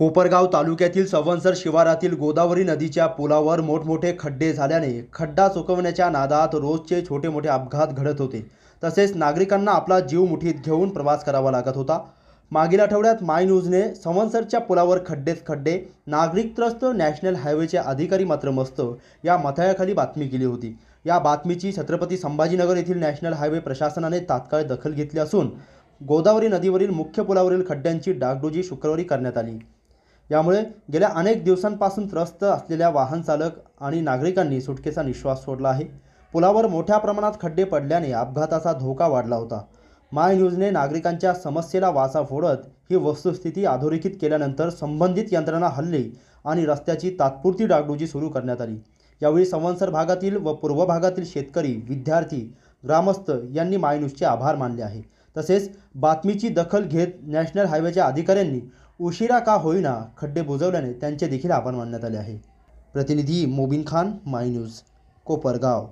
कोपरगाव तालुक्यातील सवनसर शिवारातील गोदावरी नदीच्या पुलावर मोठमोठे खड्डे झाल्याने खड्डा चुकवण्याच्या नादात रोजचे छोटे मोठे अपघात घडत होते. तसेच नागरिकांना आपला जीव मुठीत घेऊन प्रवास करावा लागत होता. मागील आठवड्यात माय न्यूजने सवनसरच्या पुलावर खड्डेच खड्डे नागरिक त्रस्त नॅशनल हायवेचे अधिकारी मात्र मस्त या मथळ्याखाली बातमी केली होती. या बातमीची छत्रपती संभाजीनगर येथील नॅशनल हायवे प्रशासनाने तात्काळ दखल घेतली असून गोदावरी नदीवरील मुख्य पुलावरील खड्ड्यांची डागडुजी शुक्रवारी करण्यात आली. यामुळे गेल्या अनेक दिवसांपासून त्रस्त असलेल्या वाहन चालक आणि नागरिकांनी सुटकेचा निश्वास सोडला आहे. पुलावर मोठ्या प्रमाणात खड्डे पडल्याने अपघाताचा धोका वाढला होता. माय न्यूजने नागरिकांच्या समस्येला वाचा फोडत ही वस्तुस्थिती अधोरेखित केल्यानंतर संबंधित यंत्रणा हल्ली आणि रस्त्याची तात्पुरती डागडुजी सुरू करण्यात आली. यावेळी संवत्सर भागातील व पूर्व भागातील शेतकरी विद्यार्थी ग्रामस्थ यांनी माय न्यूजचे आभार मानले आहे. तसेच बातमीची दखल घेत नॅशनल हायवेच्या अधिकाऱ्यांनी उशिरा का होईना खड्डे बुजवल्याने त्यांचे देखील आभार मानण्यात आले आहे. प्रतिनिधी मोबिन खान माय न्यूज कोपरगाव.